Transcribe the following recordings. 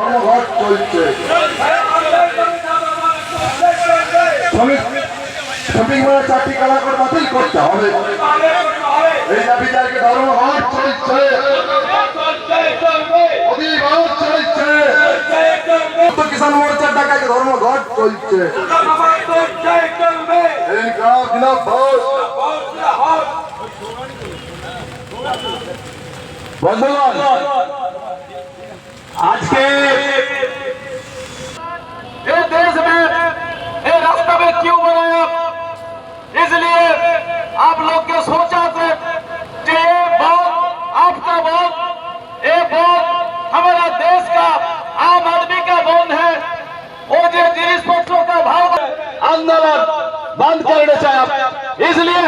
ধর্মঘট চলছে। শ্রমিক শপিং মলে চারটি কালাকর বাতিল করতে হবে। এই দাবিতে আজকে ধর্মঘট চলছে। কিষাণ মোর্চার ডাকায় ধর্মঘট চলছে। ইনকলাব आज के ये देश में ये रास्ता में क्यों बनाया इसलिए आप लोग के सोचा थे कि ये बहुत आपका बहुत ये बहुत हमारा देश का आम आदमी का बंद है। और ये जिस पक्षों का भाव आंदोलन बंद करने चाहिए इसलिए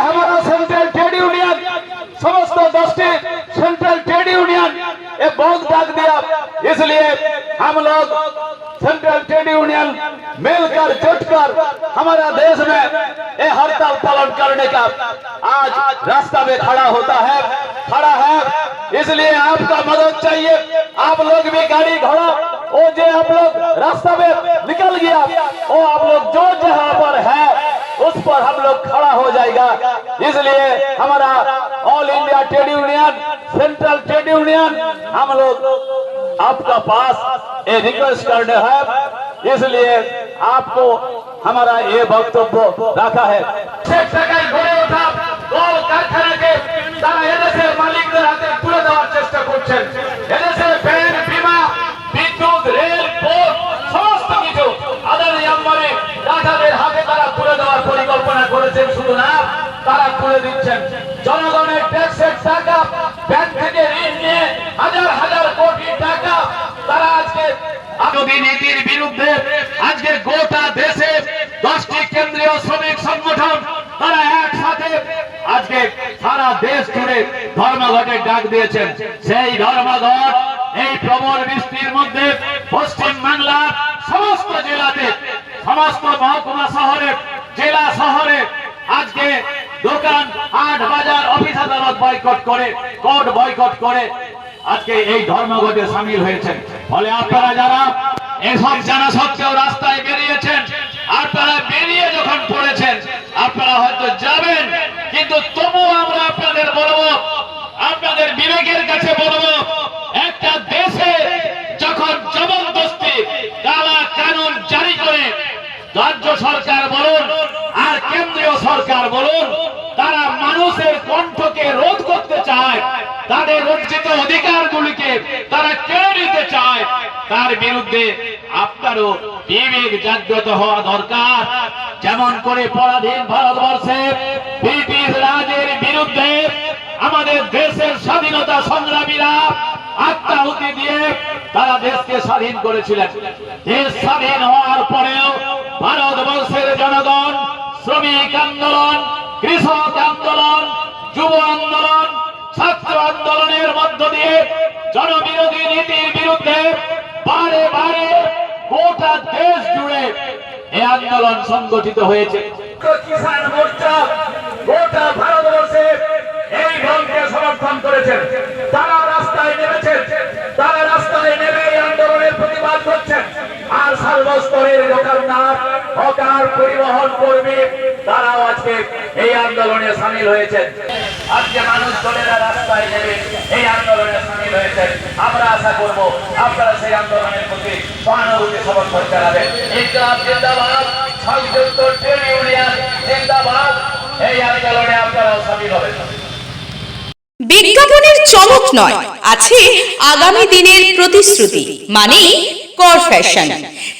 हम लोग सेंट्रल ट्रेड यूनियन मिलकर, जुटकर हमारा देश में ये हड़ताल पालन करने का आज रास्ता में खड़ा होता है, खड़ा है। इसलिए आपका मदद चाहिए। आप लोग भी गाड़ी घोड़ा वो जो आप लोग रास्ता में निकल गया वो आप लोग जो जहाँ पर है, उस पर हम लोग खड़ा हो जाएगा। इसलिए हमारा all India trade union central trade union हम लोग आपका पास ये रिक्वेस्ट करने है इसलिए आपको हमारा ये वक्तव्य रखा है শেখ টাকায় গড়ে ওঠা কল কারখানাকে তারা এদেশের মালিকদের হাতে তুলে দেওয়ার চেষ্টা করছেন এদেশে ব্যাংক বিমা বিদ্যুৎ রেল পোর্ট সমস্ত কিছু আদানি আম্বানি টাকাদের হাতে তারা তুলে দেওয়ার পরিকল্পনা করেছেন শুধু না তারা তুলে দিচ্ছেন জনগণের ট্যাক্সের টাকা আগামী নীতির বিরুদ্ধে আজকে গোটা দেশে দশটি কেন্দ্রীয় শ্রমিক সংগঠন, তারা একসাথে আজকে সারা দেশ জুড়ে ধর্মঘটের ডাক দিয়েছেন। সেই ধর্মঘট, এই প্রবল বৃষ্টির মধ্যে পশ্চিম বাংলার সমস্ত জেলাতে, সমস্ত মহকুমা শহরে, জেলা শহরে আজকে দোকান, হাট, বাজার, অফিস আদালত বয়কট করে, কোর্ট বয়কট করে আজকে এই ধর্মঘটে সামিল হয়েছেন। ফলে আপনারা যারা এসব জানা সত্ত্বেও রাস্তায় বেরিয়েছেন। আপনারা বেরিয়ে যখন পড়েছেন, আপনারা হয়তো যাবেন, কিন্তু তবুও আমরা আপনাদের বলব, আপনাদের বিবেকের কাছে বলব, একটা দেশে যখন জবরদস্তি কালা কানুন জারি করে রাজ্য সরকার বলুন আর কেন্দ্রীয় সরকার বলুন, তারা মানুষের কণ্ঠকে রোধ করতে চায়, তাদের অর্জিত অধিকারগুলিকে তারা কেড়ে নিতে চায় তার বিরুদ্ধে আপনারও বিবেক জাগ্রত হওয়া দরকার। যেমন করে পরাধীন ভারতবর্ষে ব্রিটিশ রাজের বিরুদ্ধে আমাদের দেশের স্বাধীনতা সংগ্রামীরা আত্মাহুতি দিয়ে তারা দেশকে স্বাধীন করেছিলেন। দেশ স্বাধীন হওয়ার পরেও ভারতবর্ষের জনগণ, শ্রমিক আন্দোলন, কৃষক আন্দোলন, যুব আন্দোলন, ছাত্র আন্দোলনের মধ্য দিয়ে জনবিরোধী নীতির বিরুদ্ধে বারে বারে গোটা দেশ জুড়ে এই আন্দোলন সংগঠিত হয়েছে। কিষাণ মোর্চা গোটা ভারতবর্ষে এই দলকে সমর্থন করেছেন। তারা রাস্তায় নেমেছেন, তারা রাস্তায় নেমে এই আন্দোলনের প্রতিবাদ করছেন। আর সর্বস্তরের দোকানদার হকার, পরিবহন কর্মী, তারাও আজকে এই আন্দোলনে সামিল হয়েছেন। আজকে মানুষ দলেরা রাস্তায় নেমে এই আন্দোলনে সামিল হয়েছেন আমরা আশা করব আপনারা সেই আন্দোলনের প্রতি সহানুভূতি সমর্থন জানাবেন। ইনকলাব জিন্দাবাদ, সংযুক্ত ট্রেড ইউনিয়ন, জিন্দাবাদ। এই আন্দোলনে আপনারাও সামিল হবেন। বিজ্ঞাপনের চমক নয়, আছে আগামী দিনের প্রতিশ্রুতি মানে কর ফ্যাশন